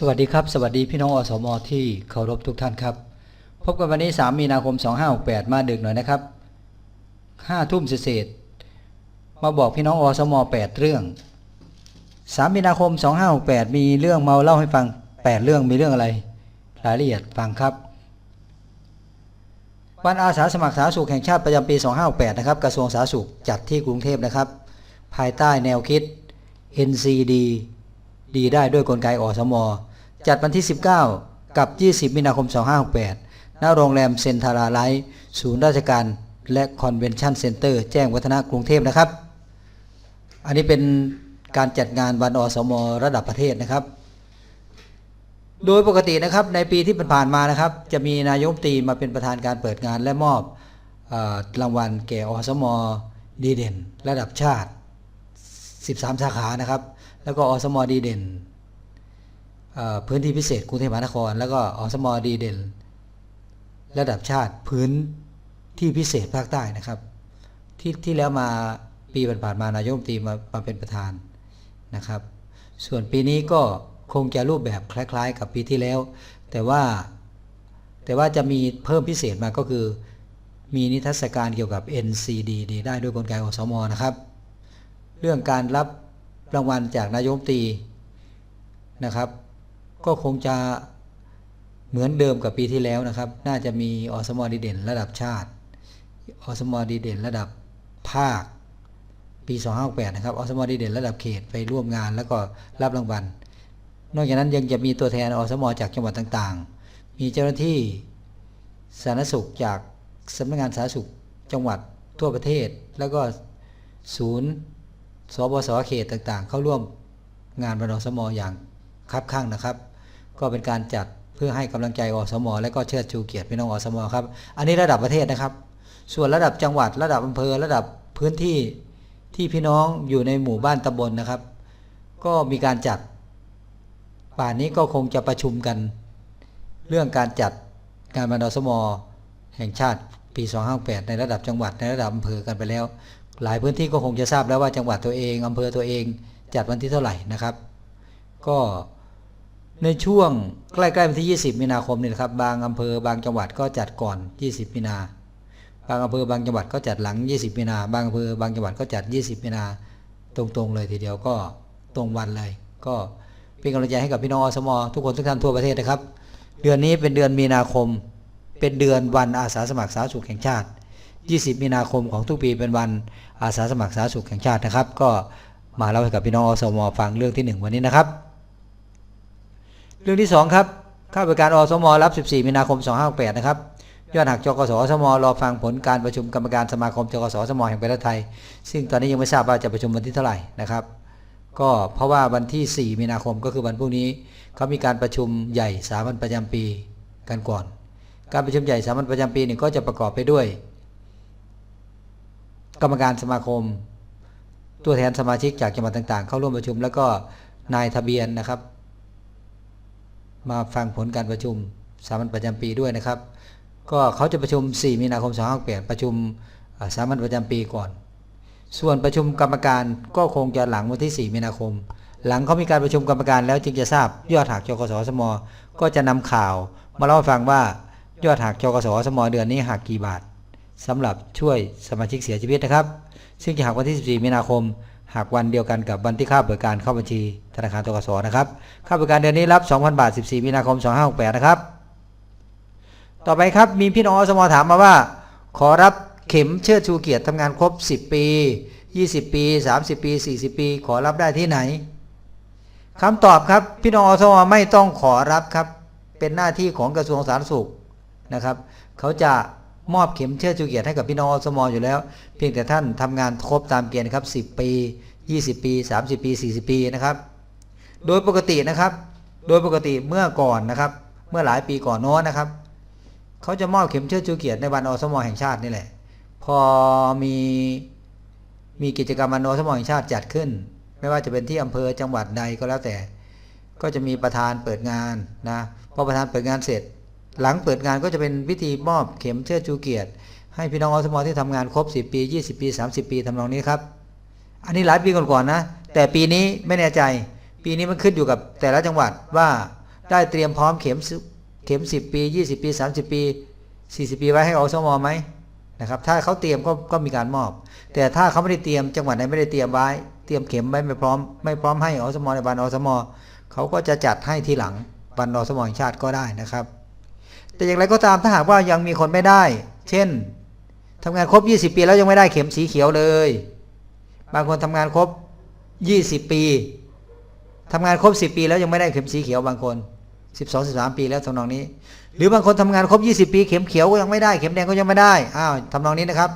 สวัสดีครับ สวัสดีพี่น้องอสมที่เคารพทุกท่านครับ พบกันวันนี้ 3 มีนาคม 2568 มาดึกหน่อยนะครับ5ทุ่มเศษมาบอกพี่น้องอสม8เรื่อง 3 มีนาคม 2568 มีเรื่องเมาเล่าให้ฟัง 8 เรื่องมีเรื่องอะไร รายละเอียดฟังครับ วันอาสาสมัครสาธารณสุขแห่งชาติประจำปี 2568 นะครับ กระทรวงสาธารณสุขจัดที่กรุงเทพนะครับ ภายใต้แนวคิด NCD ดีได้ด้วยกลไกอสม จัดวันที่ 19 กับ 20 มีนาคม 2568 ณ โรงแรมเซนทาราไลท์ศูนย์ราชการและคอนเวนชั่นเซ็นเตอร์แจ้งวัฒนะกรุงเทพนะครับ อันนี้เป็นการจัดงานวันอสมระดับประเทศนะครับ โดยปกตินะครับในปีที่ผ่านมานะครับ จะมีนายกรัฐมตรีมาเป็นประธานการเปิดงานและมอบอรางวัลแก่อสมดีเด่น ระดับชาติ 13 สาขานะครับ แล้วก็อสมดีเด่น พื้นที่พิเศษกรุงเทพมหานคร แล้วก็อสมดีเด่น ระดับชาติพื้นที่พิเศษภาคใต้นะครับ ที่ที่แล้วมาปีผ่านๆมานายกรัฐมนตรีมามาเป็นประธานนะครับ ส่วนปีนี้ก็คงจะรูปแบบคล้าย ๆ กับปีที่แล้ว แต่ว่าแต่ว่าจะมีเพิ่มพิเศษมาก็คือ มีนิทรรศการเกี่ยวกับ NCD ได้ด้วยกลไกอสมนะครับ เรื่องการรับรางวัลจากนายกรัฐมนตรีนะครับ ก็คงจะเหมือนเดิมกับปีที่แล้วนะครับ น่าจะมีอสมดีเด่นระดับชาติ อสมดีเด่นระดับภาค ปี 2568นะครับ อสมดีเด่นระดับเขตไปร่วมงานแล้วก็รับรางวัล นอกจากนั้นยังจะมีตัวแทนอสมจากจังหวัดต่างๆ มีเจ้าหน้าที่สาธารณสุขจากสำนักงานสาธารณสุขจังหวัดทั่วประเทศ แล้วก็ศูนย์สบสเขตต่างๆ เข้าร่วมงานวันอสมอย่างคับข้างนะครับ ก็เป็นการจัดเพื่อให้กำลังใจอสมอและก็เชิดชูเกียรติพี่น้องอสมอครับ อันนี้ระดับประเทศนะครับ ส่วนระดับจังหวัด ระดับอำเภอ ระดับพื้นที่ที่พี่น้องอยู่ในหมู่บ้านตำบลนะครับ ก็มีการจัดป่านนี้ก็คงจะประชุมกัน เรื่องการจัดงานบรรดาสมอแห่งชาติปี258 ในระดับจังหวัดในระดับอำเภอกันไปแล้ว หลายพื้นที่ก็คงจะทราบแล้วว่าจังหวัดตัวเองอำเภอตัวเองจัดวันที่เท่าไหร่นะครับ ก็ ในช่วงใกล้ๆวันที่ 20 มีนาคมนี่นะครับ บางอำเภอบางจังหวัดก็จัดก่อน 20 มีนา บางอำเภอบางจังหวัดก็จัดหลัง 20 มีนา บางอำเภอบางจังหวัดก็จัด 20 มีนาตรงๆเลยทีเดียวก็ตรงวันเลย ก็เป็นกำลังใจให้กับพี่น้องอสมทุกคนทุกท่านทั่วประเทศนะครับ เดือนนี้เป็นเดือนมีนาคม เป็นเดือนวันอาสาสมัครสาธารณสุขแห่งชาติ 20 มีนาคมของทุกปีเป็นวันอาสาสมัครสาธารณสุขแห่งชาตินะครับ ก็มาเล่าให้กับพี่น้องอสมฟังเรื่องที่ 1 วันนี้นะครับ เรื่องที่ 2 ครับข้าบริการอสมรับ 14 มีนาคม 2568 นะครับ ยอดหักจกสสมรอฟังผลการประชุมกรรมการสมาคมจกสสมแห่งประเทศไทย ซึ่งตอนนี้ยังไม่ทราบว่าจะประชุมวันที่เท่าไหร่นะครับ ก็เพราะว่าวันที่ 4 มีนาคมก็คือวันพรุ่งนี้เขามีการประชุมใหญ่สามัญประจำปีกันก่อน การประชุมใหญ่สามัญประจำปีนี่ก็จะประกอบไปด้วย กรรมการสมาคม ตัวแทนสมาชิกจากจังหวัดต่างๆ เข้าร่วมประชุมแล้วก็นายทะเบียนนะครับ มาฟังผลการประชุมสามัญประจำปีด้วยนะครับ ก็เขาจะประชุม 4 มีนาคม2568ประชุมสามัญประจำปีก่อน ส่วนประชุมกรรมการก็คงจะหลังวันที่ 4 มีนาคม หลังเขามีการประชุมกรรมการแล้วจึงจะทราบยอดหักจกสสม ก็จะนำข่าว มาเล่าฟังว่ายอดหักจกสสม เดือนนี้หักกี่บาทสำหรับช่วยสมาชิกเสียชีวิตนะครับ ซึ่งจะหักวันที่ 14 มีนาคม หักวันเดียวกันกับวันที่ค่าเบิกการเข้าบัญชีธนาคารทกสนะครับ ค่าเบิกการเดือนนี้รับ 2,000 บาท 14 มีนาคม 2568 นะครับ ต่อไปครับ มีพี่น้องอสมถามมาว่า ขอรับเข็มเชิดชูเกียรติทำงานครบ 10 ปี 20 ปี 30 ปี 40 ปี ขอรับได้ที่ไหนคำตอบครับ พี่น้องอสมไม่ต้องขอรับครับ เป็นหน้าที่ของกระทรวงสาธารณสุขนะครับ เขาจะ มอบเข็มเชิดชูเกียรติให้กับพี่น้องอสมอยู่แล้ว เพียงแต่ท่านทำงานครบตามเกณฑ์ครับ 10 ปี 20 ปี 30 ปี 40 ปีนะครับ โดยปกตินะครับ โดยปกติเมื่อก่อนนะครับ เมื่อหลายปีก่อนโน้นนะครับ เขาจะมอบเข็มเชิดชูเกียรติในวันอสมแห่งชาตินี่แหละ พอมีมีกิจกรรมวันอสมแห่งชาติจัดขึ้น ไม่ว่าจะเป็นที่อำเภอจังหวัดใดก็แล้วแต่ ก็จะมีประธานเปิดงานนะพอประธานเปิดงานเสร็จ หลังเปิดงานก็จะเป็นพิธีมอบเข็มเชิดชูเกียรติ ให้พี่น้องอสมที่ทำงานครบ 10 ปี 20 ปี 30 ปีทำนองนี้ครับ อันนี้หลายปีก่อนๆนะ แต่ปีนี้ไม่แน่ใจ ปีนี้มันขึ้นอยู่กับแต่ละจังหวัดว่าได้เตรียมพร้อมเข็มเข็ม 10 ปี 20 ปี 30 ปี 40 ปีไว้ให้อสมไหมนะครับถ้าเขาเตรียมก็ก็มีการมอบ แต่ถ้าเขาไม่ได้เตรียมจังหวัดไหนไม่ได้เตรียมไว้ เตรียมเข็มไว้ไม่พร้อมไม่พร้อมให้อสมในบันอสมเขาก็จะจัดให้ทีหลังบันอสมแห่งชาติก็ได้นะครับ แต่อย่างไรก็ตามถ้าหากว่ายังมีคนไม่ได้ เช่นทำงานครบ 20 ปีแล้วยังไม่ได้เข็มสีเขียวเลย บางคนทำงานครบ 20 ปีทำงานครบ 10 ปี แล้วยังไม่ได้เข็มสีเขียวบางคน 12 13 ปีแล้วทำนองนี้ หรือบางคนทำงานครบ 20 ปี เข็มเขียวก็ยังไม่ได้เข็มแดงก็ยังไม่ได้อ้าวทำนองนี้นะครับ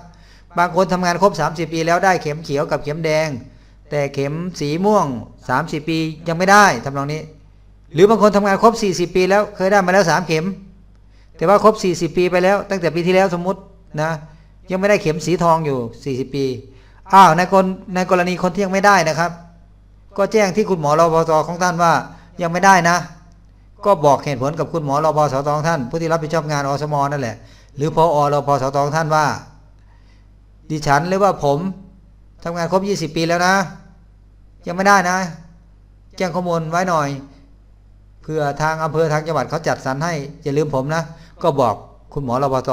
บางคนทำงานครบ 30 ปี แล้วได้เข็มเขียวกับเข็มแดง แต่เข็มสีม่วง 30 ปียังไม่ได้ทำนองนี้ หรือบางคนทำงานครบ 40 ปี แล้วเคยได้มาแล้ว 3 เข็ม แต่ว่าครบ 40 ปีไปแล้ว ตั้งแต่ปีที่แล้วสมมตินะ ยังไม่ได้เข็มสีทองอยู่ 40 ปีอ้าวในกรในกรณีคนที่ยังไม่ได้นะครับ ก็แจ้งที่คุณหมอรพสของท่านว่ายังไม่ได้นะ ก็บอกเหตุผลกับคุณหมอรพสของท่าน ผู้ที่รับผิดชอบงานอสมนั่นแหละ หรือพออรพสของท่านว่า ดิฉันหรือว่าผมทำงานครบ 20 ปีแล้วนะ ยังไม่ได้นะ แจ้งข้อมูลไว้หน่อยเพื่อทางอำเภอทางจังหวัดเขาจัดสรรให้อย่าลืมผมนะ ก็บอกคุณหมอรพส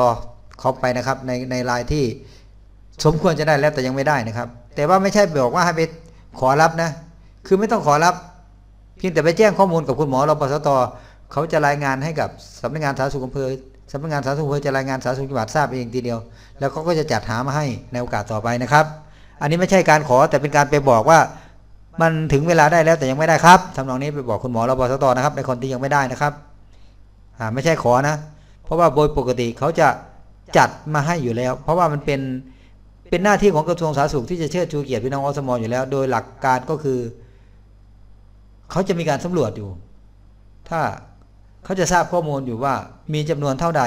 เขาไปนะครับ ในในรายที่สมควรจะได้แล้วแต่ยังไม่ได้นะครับ แต่ว่าไม่ใช่บอกว่าให้ไปขอรับนะ คือไม่ต้องขอรับ เพียงแต่ไปแจ้งข้อมูลกับคุณหมอรพสตเขาจะรายงานให้กับสำนักงานสาธารณสุขอำเภอสำนักงานสาธารณสุขอำเภอจะรายงานสาธารณสุขจังหวัดทราบเองทีเดียว แล้วเขาก็จะจัดหามาให้ในโอกาสต่อไปนะครับ อันนี้ไม่ใช่การขอแต่เป็นการไปบอกว่ามันถึงเวลาได้แล้วแต่ยังไม่ได้ครับทำนองนี้ไปบอกคุณหมอรพสตนะครับในคนที่ยังไม่ได้นะครับอ่าไม่ใช่ขอนะ เพราะว่าโดยปกติเขาจะจัดมาให้อยู่แล้ว เพราะว่ามันเป็นเป็นหน้าที่ของกระทรวงสาธารณสุขที่จะเชิดชูเกียรติพี่น้องอสมอยู่แล้ว โดยหลักการก็คือ เขาจะมีการสำรวจอยู่ ถ้าเขาจะทราบข้อมูลอยู่ว่ามีจำนวนเท่าใด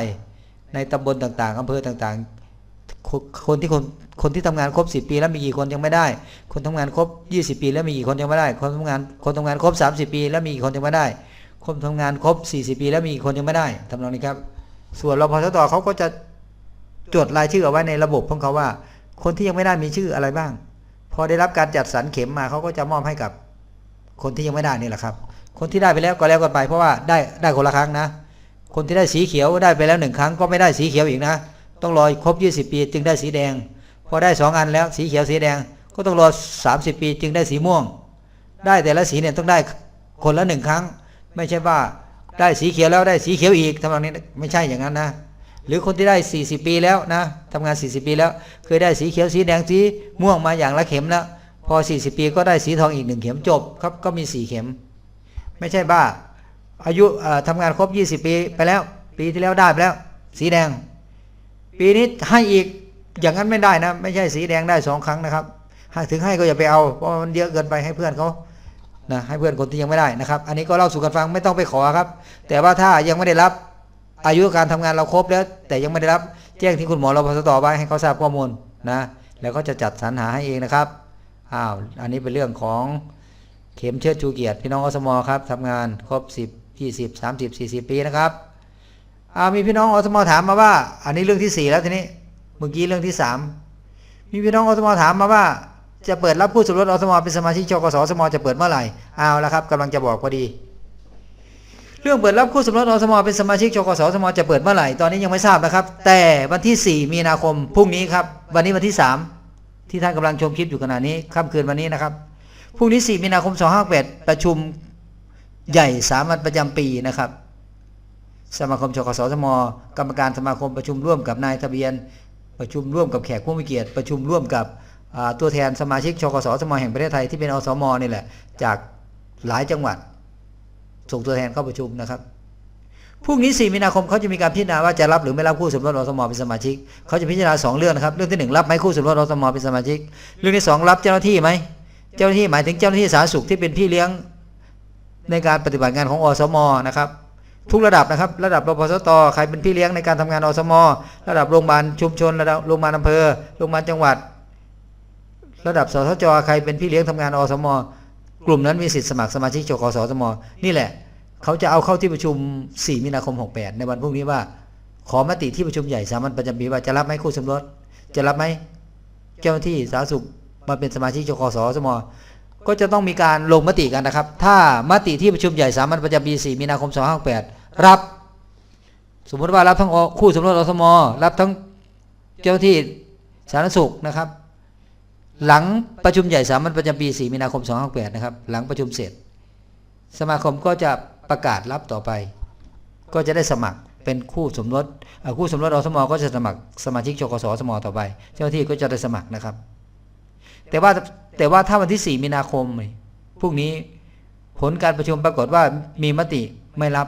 ในตำบลต่างๆอำเภอต่างๆ คนที่คนคนที่ทำงานครบ 10 ปีแล้วมีกี่คนยังไม่ได้ คนทำงานครบ 20 ปี แล้วมีกี่คนยังไม่ได้ คนทำงานคนทำงานครบ 30 ปี แล้วมีกี่คนยังไม่ได้ คนทำงานครบ 40 ปี แล้วมีกี่คนยังไม่ได้ทำนองนี้ครับ ส่วนรพสตเขาก็จะจดรายชื่อเอาไว้ในระบบของเขาว่า คนที่ยังไม่ได้มีชื่ออะไรบ้าง พอได้รับการจัดสรรเข็มมาเขาก็จะมอบให้กับ คนที่ยังไม่ได้นี่แหละครับ คนที่ได้ไปแล้วก็แล้วกันไป เพราะว่าได้ได้คนละครั้งนะ คนที่ได้สีเขียวได้ไปแล้วหนึ่งครั้งก็ไม่ได้สีเขียวอีกนะ ต้องรอครบ 20 ปี จึงได้สีแดง พอได้สองอันแล้วสีเขียวสีแดง ก็ต้องรอ 30 ปี จึงได้สีม่วง ได้แต่ละสีเนี่ยต้องได้คนละหนึ่งครั้ง ไม่ใช่ว่า ได้สีเขียวแล้วได้สีเขียวอีกทำนองนี้ไม่ใช่อย่างนั้นนะ หรือคนที่ได้ 40 ปีแล้วนะทำงาน 40 ปีแล้ว เคยได้สีเขียวสีแดงสีม่วงมาอย่างละเข็มแล้วพอ 40 ปีก็ได้สีทองอีกหนึ่งเข็มจบครับก็มี4เข็ม ไม่ใช่บ้า อายุเอ่อทำงานครบ 20 ปีไปแล้ว ปีที่แล้วได้ไปแล้ว สีแดง ปีนี้ให้อีกอย่างนั้นไม่ได้นะ ไม่ใช่สีแดงได้สองครั้งนะครับหากถึงให้ก็อย่าไปเอาเพราะมันเยอะเกินไปให้เพื่อนเขา นะให้เพื่อนคนที่ยังไม่ได้นะครับ อันนี้ก็เล่าสู่กันฟังไม่ต้องไปขอครับ แต่ว่าถ้ายังไม่ได้รับอายุการทำงานเราครบแล้ว แต่ยังไม่ได้รับแจ้งที่คุณหมอเราพสตไว้ให้เขาทราบข้อมูลนะแล้วก็จะจัดสรรหาให้เองนะครับอ้าวอันนี้เป็นเรื่องของเข็มเชิดชูเกียรติพี่น้องอสมอครับทำงานครบ 10 20 30 40 ปีนะครับอามีพี่น้องอสมอถามมาว่า อันนี้เรื่องที่ 4 แล้วทีนี้เมื่อกี้เรื่องที่ 3 มีพี่น้องอสมอถามมาว่า จะเปิดรับผู้สมรสอสมเป็นสมาชิกชกสสมจะเปิดเมื่อไหร่เอาละครับกำลังจะบอกพอดี เรื่องเปิดรับคู่สมรสอสมเป็นสมาชิกชกสสมจะเปิดเมื่อไหร่ตอนนี้ยังไม่ทราบนะครับ แต่วันที่ 4 มีนาคมพรุ่งนี้ครับ วันนี้วันที่ 3 ที่ท่านกำลังชมคลิปอยู่ขณะนี้ค่ำคืนวันนี้นะครับพรุ่งนี้ 4 มีนาคม 258 ประชุมใหญ่สามัญประจำปีนะครับ สมาคมชกสสมกรรมการสมาคมประชุมร่วมกับนายทะเบียน ประชุมร่วมกับแขกผู้มีเกียรติประชุมร่วมกับ ตัวแทนสมาชิกชกสสมแห่งประเทศไทยที่เป็นอสมนี่แหละ จากหลายจังหวัด ส่งตัวแทนเข้าประชุมนะครับพรุ่งนี้ 4 มีนาคมเขาจะมีการพิจารณาว่าจะรับหรือไม่รับคู่สมรสอสมเป็นสมาชิกเขาจะพิจารณาสองเรื่องนะครับ เรื่องที่หนึ่งรับไหมคู่สมรสอสมเป็นสมาชิก เรื่องที่สองรับเจ้าหน้าที่ไหม เจ้าหน้าที่หมายถึงเจ้าหน้าที่สาธารณสุขที่เป็นพี่เลี้ยงในการปฏิบัติงานของอสมนะครับ ทุกระดับนะครับ ระดับรพสตใครเป็นพี่เลี้ยงในการทำงานอสม ระดับโรงพยาบาลชุมชน ระดับโรงพยาบาลอำเภอ โรงพยาบาลจังหวัด ระดับสทจใครเป็นพี่เลี้ยงทำงานอสมกลุ่มนั้นมีสิทธิสมัครสมาชิกชกสสมนี่แหละ เขาจะเอาเข้าที่ประชุม 4 มีนาคม 68 ในวันพรุ่งนี้ว่า ขอมติที่ประชุมใหญ่สามัญประจำปีว่าจะรับไหมคู่สมรสจะรับไหมเจ้าหน้าที่สาธารณสุขมาเป็นสมาชิกชกสสมก็จะต้องมีการลงมติกันนะครับ ถ้ามติที่ประชุมใหญ่สามัญประจำปี 4 มีนาคม 2568 รับ สมมติว่ารับทั้งคู่สมรสอสมรับทั้งเจ้าหน้าที่สาธารณสุขนะครับ หลังประชุมใหญ่สามัญประจำปี 4 มีนาคม 2568 นะครับ หลังประชุมเสร็จ สมาคมก็จะประกาศรับต่อไป ก็จะได้สมัครเป็นคู่สมรสคู่สมรสอสมก็จะสมัครสมาชิกชกสสมต่อไป เจ้าหน้าที่ก็จะได้สมัครนะครับ แต่ว่าแต่ว่าถ้าวันที่ 4 มีนาคมพรุ่งนี้ผลการประชุมปรากฏว่ามีมติไม่รับ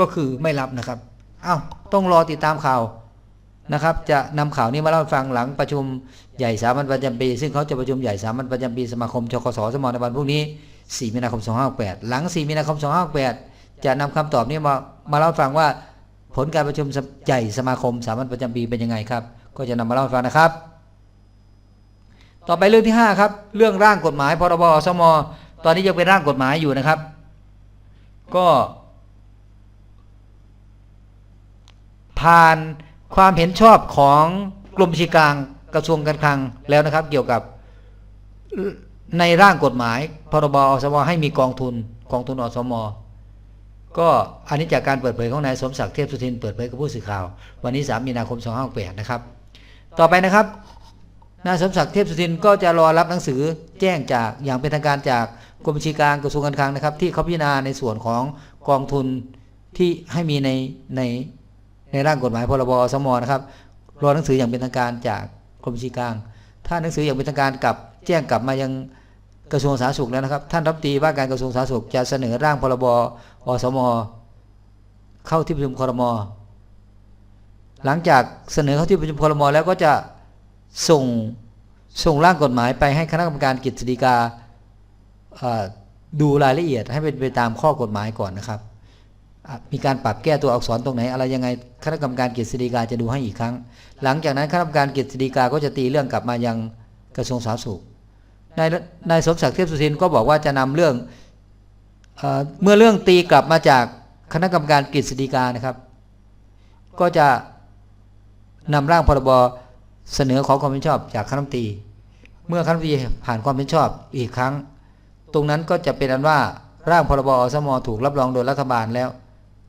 ก็คือไม่รับนะครับอ้าวต้องรอติดตามข่าว นะครับ จะนำข่าวนี้มาเล่าฟังหลังประชุมใหญ่สามัญประจำปี ซึ่งเขาจะประชุมใหญ่สามัญประจำปีสมาคมชกสสมในวันพรุ่งนี้ 4 มีนาคม 2568 หลัง 4 มีนาคม 2568 จะนำคำตอบนี้มามาเล่าฟังว่าผลการประชุมใหญ่สมาคมสามัญประจำปีเป็นยังไงครับ ก็จะนำมาเล่าฟังนะครับ ต่อไปเรื่องที่ 5 ครับ เรื่องร่างกฎหมายพรบสม ตอนนี้ยังเป็นร่างกฎหมายอยู่นะครับ ก็ผ่าน ความเห็นชอบของกรมบัญชีกลางกระทรวงการคลังแล้วนะครับ เกี่ยวกับในร่างกฎหมายพรบอสมให้มีกองทุนกองทุนอสมก็อันนี้จากการเปิดเผยของนายสมศักดิ์เทพสุทินเปิดเผยกับผู้สื่อข่าว วันนี้ 3 มีนาคม 2568นะครับ ต่อไปนะครับนายสมศักดิ์เทพสุทินก็จะรอรับหนังสือแจ้งจากอย่างเป็นทางการจากกรมบัญชีกลางกระทรวงการคลังนะครับ ที่เขาพิจารณาในส่วนของกองทุนที่ให้มีในใน ในร่างกฎหมายพรบสมนะครับรอหนังสืออย่างเป็นทางการจากกรมบัญชีกลาง ถ้าหนังสืออย่างเป็นทางการกลับแจ้งกลับมายังกระทรวงสาธารณสุขแล้วนะครับ ท่านรัฐมนตรีว่าการกระทรวงสาธารณสุขจะเสนอร่างพรบอสม เข้าที่ประชุมครม หลังจากเสนอเข้าที่ประชุมครม แล้วก็จะส่งส่งร่างกฎหมายไปให้คณะกรรมการกฤษฎีกาดูรายละเอียดให้เป็นไปตามข้อกฎหมายก่อนนะครับ มีการปรับแก้ตัวอักษรตรงไหน อะไรยังไงคณะกรรมการกฤษฎีกาจะดูให้อีกครั้ง หลังจากนั้นคณะกรรมการกฤษฎีกาก็จะตีเรื่องกลับมายังกระทรวงสาธารณสุขนายนายสมศักดิ์เทพสุทินก็บอกว่าจะนำเรื่องเอเมื่อเรื่องตีกลับมาจากคณะกรรมการกฤษฎีกานะครับ ก็จะนำร่างพรบเสนอขอความเห็นชอบจากคณะรัฐมนตรี เมื่อคณะรัฐมนตรีผ่านความเห็นชอบอีกครั้ง ตรงนั้นก็จะเป็นอันว่าร่างพรบอสมถูกรับรองโดยรัฐบาลแล้ว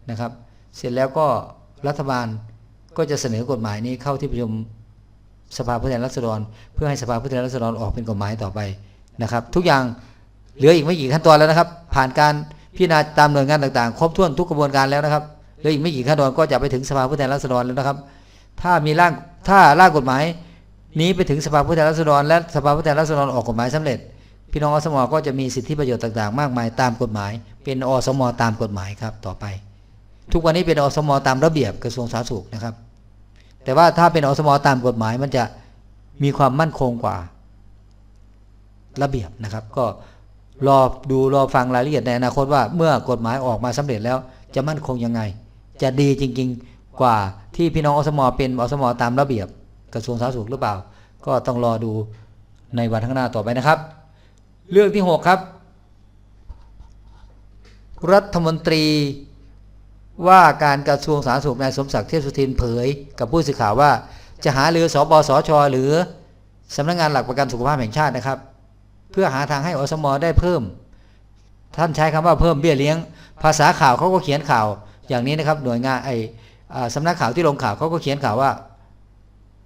นะครับ เสร็จแล้วก็รัฐบาลก็จะเสนอกฎหมายนี้เข้าที่ประชุมสภาผู้แทนราษฎร เพื่อให้สภาผู้แทนราษฎรออกเป็นกฎหมายต่อไปนะครับ ทุกอย่างเหลืออีกไม่กี่ขั้นตอนแล้วนะครับ ผ่านการพิจารณาตามหน่วยงานต่างๆ ครบถ้วนทุกกระบวนการแล้วนะครับเหลืออีกไม่กี่ขั้นตอนก็จะไปถึงสภาผู้แทนราษฎรแล้วนะครับ ถ้ามีร่างถ้าร่างกฎหมายนี้ไปถึงสภาผู้แทนราษฎรและสภาผู้แทนราษฎรออกกฎหมายสำเร็จ พี่น้องอสมก็จะมีสิทธิประโยชน์ต่างๆ มากมายตามกฎหมาย เป็นอสมตามกฎหมายครับต่อไป ทุกวันนี้เป็นอสมอตามระเบียบกระทรวงสาธารณสุขนะครับ แต่ว่าถ้าเป็นอสมอตามกฎหมาย มันจะมีความมั่นคงกว่าระเบียบนะครับ ก็รอดูรอฟังรายละเอียดในอนาคตว่าเมื่อกฎหมายออกมาสำเร็จแล้ว จะมั่นคงยังไง จะดีจริง ๆกว่าที่พี่น้องอสมอเป็นอสมอตามระเบียบกระทรวงสาธารณสุขหรือเปล่า ก็ต้องรอดูในวันข้างหน้าต่อไปนะครับ เรื่องที่ 6 ครับ รัฐมนตรี ว่าการกระทรวงสาธารณสุขนายสมศักดิ์เทพสุทินเผย กับผู้สื่อข่าวว่า จะหาเรือสปสชหรือสำนักงานหลักประกันสุขภาพแห่งชาตินะครับ เพื่อหาทางให้อสมได้เพิ่ม ท่านใช้คำว่าเพิ่มเบี้ยเลี้ยง ภาษาข่าวเขาก็เขียนข่าว อย่างนี้นะครับหน่วยงานไอสำนักข่าวที่ลงข่าวเขาก็เขียนข่าวว่า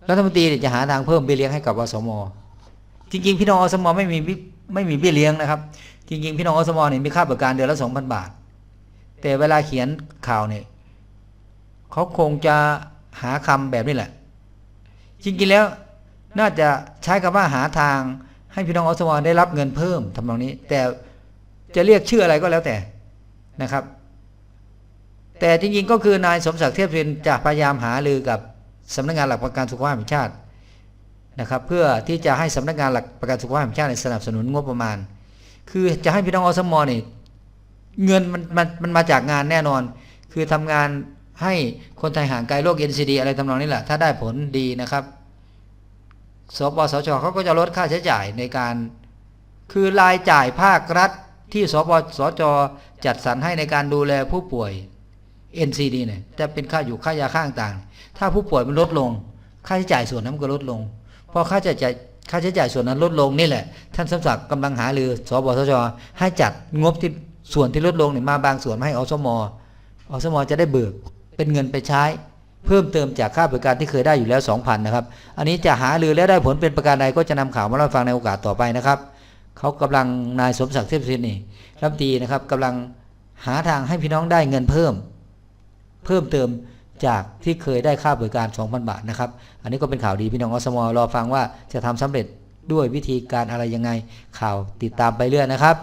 รัฐมนตรีจะหาทางเพิ่มเบี้ยเลี้ยงให้กับอสมจริงๆพี่น้องอสมไม่มีไม่มีเบี้ยเลี้ยงนะครับ จริงๆพี่น้องอสมเนี่ยมีค่าบริการเดือนละสองพันบาท แต่เวลาเขียนข่าวเนี่ยเขาคงจะหาคำแบบนี้แหละ จริงๆแล้ว น่าจะใช้คำว่าหาทางให้พี่น้องอสมได้รับเงินเพิ่มทำนองนี้ แต่จะเรียกชื่ออะไรก็แล้วแต่นะครับ แต่จริงๆก็คือนายสมศักดิ์เทพสุทินจะพยายามหาลือกับสำนักงานหลักประกันสุขภาพแห่งชาตินะครับ เพื่อที่จะให้สำนักงานหลักประกันสุขภาพแห่งชาติสนับสนุนงบประมาณ คือจะให้พี่น้องอสมเนี่ย เงินมันมันมันมาจากงานแน่นอน คือทำงานให้คนไทยห่างไกลโรค NCD อะไรทำนองนี้แหละ ถ้าได้ผลดีนะครับสปสชเขาก็จะลดค่าใช้จ่ายในการ คือรายจ่ายภาครัฐที่สปสชจัดสรรให้ในการดูแลผู้ป่วย NCD เนี่ยจะเป็นค่าอยู่ค่ายาค่าต่าง ถ้าผู้ป่วยมันลดลง ค่าใช้จ่ายส่วนนั้นก็ลดลงพอค่าใช้จ่ายค่าใช้จ่ายส่วนนั้นลดลงนี่แหละ ท่านสมศักดิ์กำลังหาหรือสบสชให้จัดงบที่ ส่วนที่ลดลงเนี่ยมาบางส่วนมาให้อสมอสมจะได้เบิกเป็นเงินไปใช้ เพิ่มเติมจากค่าบริการที่เคยได้อยู่แล้ว 2,000นะครับอันนี้จะหารือแล้วได้ผลเป็นประการใดก็จะนำข่าวมาเล่าฟังในโอกาสต่อไปนะครับเขากำลังนายสมศักดิ์เทพสินนี่รัฐมตีนะครับกำลังหาทางให้พี่น้องได้เงินเพิ่ม เพิ่มเติมจากที่เคยได้ค่าบริการ 2,000 บาทนะครับ อันนี้ก็เป็นข่าวดีพี่น้องอสมรอฟังว่าจะทำสำเร็จด้วยวิธีการอะไรยังไงข่าวติดตามไปเรื่อยนะครับ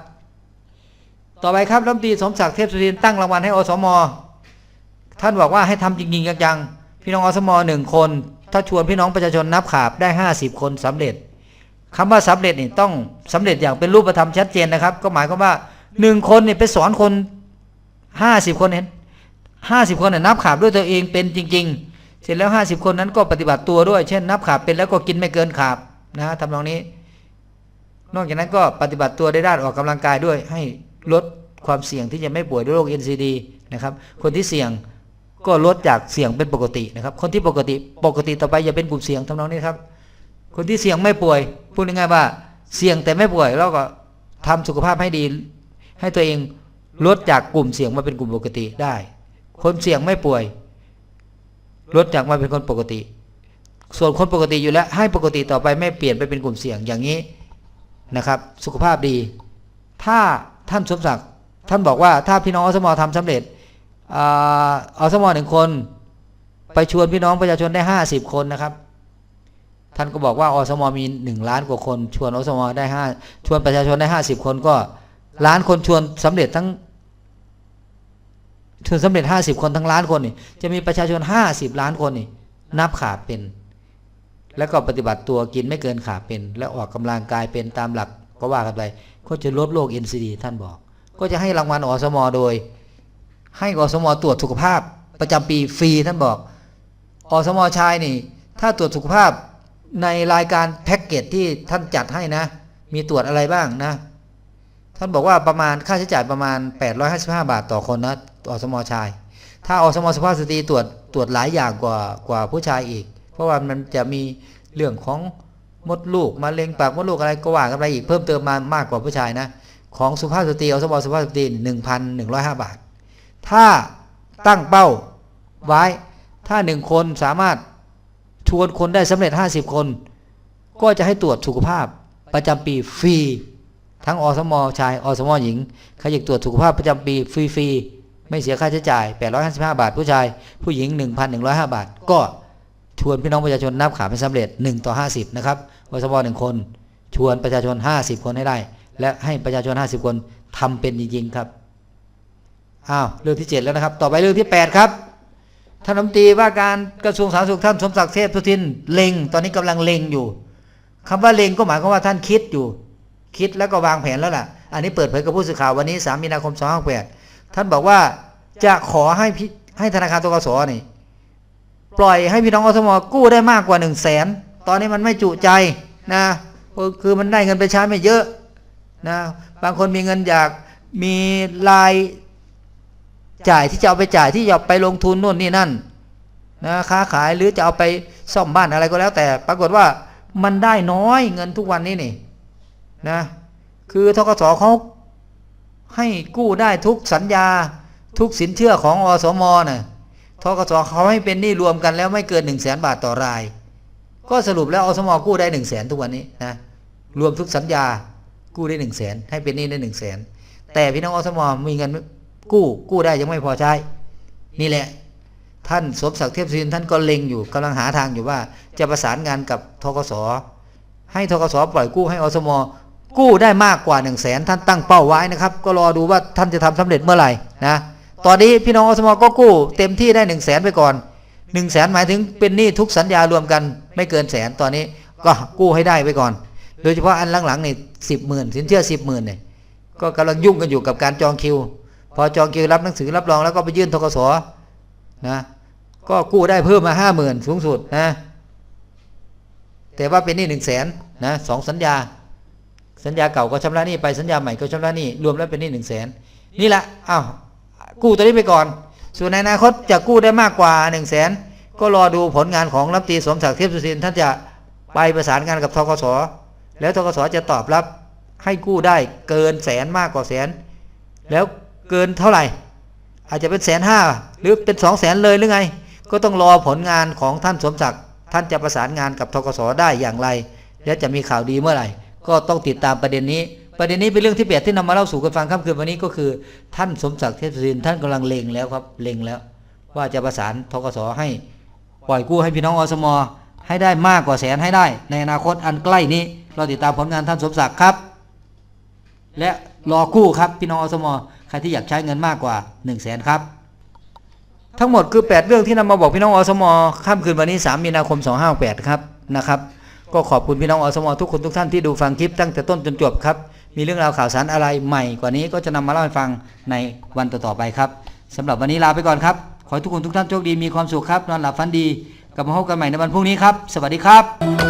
ต่อไปครับรัฐมนตรีสมศักดิ์เทพสุทินตั้งรางวัลให้อสม ท่านบอกว่าให้ทำจริงๆจังๆพี่น้องอสมหนึ่งคน ถ้าชวนพี่น้องประชาชนนับขาบได้ 50 คนสำเร็จคำว่าสำเร็จนี่ต้องสำเร็จอย่างเป็นรูปธรรมชัดเจนนะครับ ก็หมายความว่าหนึ่งคนเนี่ยไปสอนคน 50 คนเห็นห้าสิบคนน่ะนับขาบด้วยตัวเองเป็นจริง ๆ เสร็จแล้วห้าสิบคนนั้นก็ปฏิบัติตัวด้วย เช่น นับขาบเป็นแล้วก็กินไม่เกินขาบนะฮะทำนองนี้ นอกจากนั้นก็ปฏิบัติตัวได้ด้านออกกำลังกายด้วยให้ ลดความเสี่ยงที่จะไม่ป่วยด้วยโรค NCD นะครับ คนที่เสี่ยงก็ลดจากเสี่ยงเป็นปกตินะครับ คนที่ปกติปกติต่อไปอย่าเป็นกลุ่มเสี่ยงทำนองนี้ครับ คนที่เสี่ยงไม่ป่วยพูดง่ายๆว่า เสี่ยงแต่ไม่ป่วยแล้วก็ทำสุขภาพให้ดี ให้ตัวเองลดจากกลุ่มเสี่ยงมาเป็นกลุ่มปกติได้ คนเสี่ยงไม่ป่วย ลดจากมาเป็นคนปกติ ส่วนคนปกติอยู่แล้วให้ปกติต่อไปไม่เปลี่ยนไปเป็นกลุ่มเสี่ยงอย่างนี้นะครับ สุขภาพดี ถ้า ท่านสมศักดิ์ท่านบอกว่าถ้าพี่น้องอสมทำสำเร็จอาสมหนึ่งคน ไปชวนพี่น้องประชาชนได้ห้าสิบคนนะครับ ท่านก็บอกว่าอสมมีหนึ่งล้านกว่าคน ชวนอสมได้ห้าชวนประชาชนได้ห้าสิบคนก็ล้านคนชวนสำเร็จทั้งชวนสำเร็จ50คนทั้งล้านคนนี่จะมีประชาชน50ล้านคนนี่นับขาเป็น แล้วก็ปฏิบัติตัวกินไม่เกินขาเป็น และออกกำลังกายเป็นตามหลักก็ว่ากันไป ก็จะลดโรค NCD ท่านบอก ก็จะให้รางวัลอสมโดย ให้อสมตรวจสุขภาพประจำปีฟรีท่านบอกอสมชายนี่ ถ้าตรวจสุขภาพในรายการแพ็กเกจที่ท่านจัดให้นะ มีตรวจอะไรบ้างนะ ท่านบอกว่าประมาณค่าใช้จ่ายประมาณ 855 บาทต่อคนนะอสมชาย ถ้าอสมสุภาพสตรีตรวจตรวจหลายอย่างกว่ากว่าผู้ชายอีก เพราะว่ามันจะมีเรื่องของ มดลูกมะเร็งปากมดลูกอะไรก็ว่ากันไปอีกเพิ่มเติมมามากกว่าผู้ชายนะ ของสุภาพสตรีอสมสุภาพสตรี1,105บาท ถ้าตั้งเป้าไว้ ถ้าหนึ่งคนสามารถชวนคนได้สำเร็จ50คน ก็จะให้ตรวจสุขภาพประจำปีฟรีทั้งอสมอชายอสมอหญิงใครอยากตรวจสุขภาพประจำปีฟรีๆไม่เสียค่าใช้จ่าย 855 บาท ผู้ชาย ผู้หญิง 1,105 บาท ก็ ชวนพี่น้องประชาชนนับขาเป็นสำเร็จ 1 ต่อ 50 นะครับอสมหนึ่งคน ชวนประชาชน 50 คนให้ได้ และให้ประชาชน 50 คนทำเป็นจริงๆครับอ้าวเรื่องที่ 7 แล้วนะครับ ต่อไปเรื่องที่ 8 ครับท่านรัฐมนตรีว่าการกระทรวงสาธารณสุขท่านสมศักดิ์เทพสุทินเล็ง ตอนนี้กำลังเล็งอยู่คำว่าเล็งก็หมายความว่าท่านคิดอยู่ คิดแล้วก็วางแผนแล้วล่ะ อันนี้เปิดเผยกับผู้สื่อข่าววันนี้ 3 มีนาคม 2568ท่านบอกว่าจะขอให้พิให้ธนาคารตกสนี่ ปล่อยให้พี่น้องอสมกู้ได้มากกว่า1 0 0 0 0แสนตอนนี้มันไม่จุใจนะคือมันได้เงินไปใช้ไม่เยอะนะบางคนมีเงินอยากมีรายจ่ายที่จะเอาไปจ่ายที่จะไปลงทุนนู่นนี่นั่นนะค้าขายหรือจะเอาไปซ่อมบ้านอะไรก็แล้ว แต่ปรากฏว่ามันได้น้อยเงินทุกวันนี้นี่นะคือทกสเขาให้กู้ได้ทุกสัญญาทุกสินเชื่อของอสมนะ่ะ ทกสเขาให้เป็นหนี้รวมกันแล้วไม่เกิน1นึ่งแสนบาทต่อราย ก็สรุปแล้วอสมกู้ได้1นึ่งแสนทุกวันนี้นะรวมทุกสัญญากู้ได้1นึ่งแสนให้เป็นหนี้ได้1นึ่งแสนแต่พี่น้องอสมมีเงินกู้กู้ได้ยังไม่พอใช้ นี่แหละ ท่านสมศักดิ์เทพศินท่านก็เล็งอยู่กำลังหาทางอยู่ว่า จะประสานงานกับทกสให้ทกสปล่อยกู้ให้อสมกู้ได้มากกว่า1นึ่งแสนท่านตั้งเป้าไว้นะครับ ก็รอดูว่าท่านจะทำสำเร็จเมื่อไหร่นะ ตอนนี้พี่น้องอสมก็กู้เต็มที่ได้1นึ่งแสนไปก่อน1นึ่งแสนหมายถึงเป็นหนี้ทุกสัญญารวมกันไม่เกินแสนตอนนี้ก็กู้ให้ได้ไปก่อน โดยเฉพาะอันหลังๆนี่สิบหมื่นสินเชื่อสิบหมื่นเนี่ยก็กำลังยุ่งกันอยู่กับการจองคิว พอจองคิวรับหนังสือรับรองแล้วก็ไปยื่นทกสนะก็กู้ได้เพิ่มมาห้าหมื่นสูงสุดนะแต่ว่าเป็นหนี้หนึ่งแสนนะสองสัญญา สัญญาเก่าก็ชำระหนี้ไปสัญญาใหม่ก็ชำระหนี้รวมแล้วเป็นหนี้หนึ่งแสนนี่แหละอ้าว กู้ตัวนี้ไปก่อน ส่วนในอนาคตจะกู้ได้มากกว่าหนึ่งแสนก็รอดูผลงานของรัฐมนตรีสมศักดิ์เทพสุทินท่านจะไปประสานงานกับทกสแล้วทกสจะตอบรับให้กู้ได้เกินแสนมากกว่าแสน แล้วเกินเท่าไหร่ อาจจะเป็นแสนห้าหรือเป็นสองแสนเลยหรือไง ก็ต้องรอผลงานของท่านสมศักดิ์ท่านจะประสานงานกับทกสได้อย่างไร และจะมีข่าวดีเมื่อไหร่ ก็ต้องติดตามประเด็นนี้ ประเด็นนี้เป็นเรื่องที่เปียดที่นำมาเล่าสู่กันฟังค่ำคืนวันนี้ก็คือ ท่านสมศักดิ์เทพสุรินท่านกำลังเลงแล้วครับเลงแล้ว ว่าจะประสานทกสให้ปล่อยกู้ให้พี่น้องอสมให้ได้มากกว่าแสนให้ได้ ในอนาคตอันใกล้นี้ เราติดตามผลงานท่านสมศักดิ์ครับ และรอกู้ครับพี่น้องอสมใครที่อยากใช้เงินมากกว่า1 0 0 0 0แสนครับ ทั้งหมดคือ 8 เรื่องที่นำมาบอกพี่น้องอสมค่ำคืนวันนี้ 3 มีนาคม 258 ครับนะครับ ก็ขอบคุณพี่น้องอสมทุกคนทุกท่านที่ดูฟังคลิปตั้งแต่ต้นจนจบครับ มีเรื่องราวข่าวสารอะไรใหม่กว่านี้ก็จะนำมาเล่าให้ฟังในวันต่อๆไปครับสำหรับวันนี้ลาไปก่อนครับ ขอให้ทุกคนทุกท่านโชคดีมีความสุขครับ นอนหลับฝันดีกลับมาพบกันใหม่ในวันพรุ่งนี้ครับ สวัสดีครับ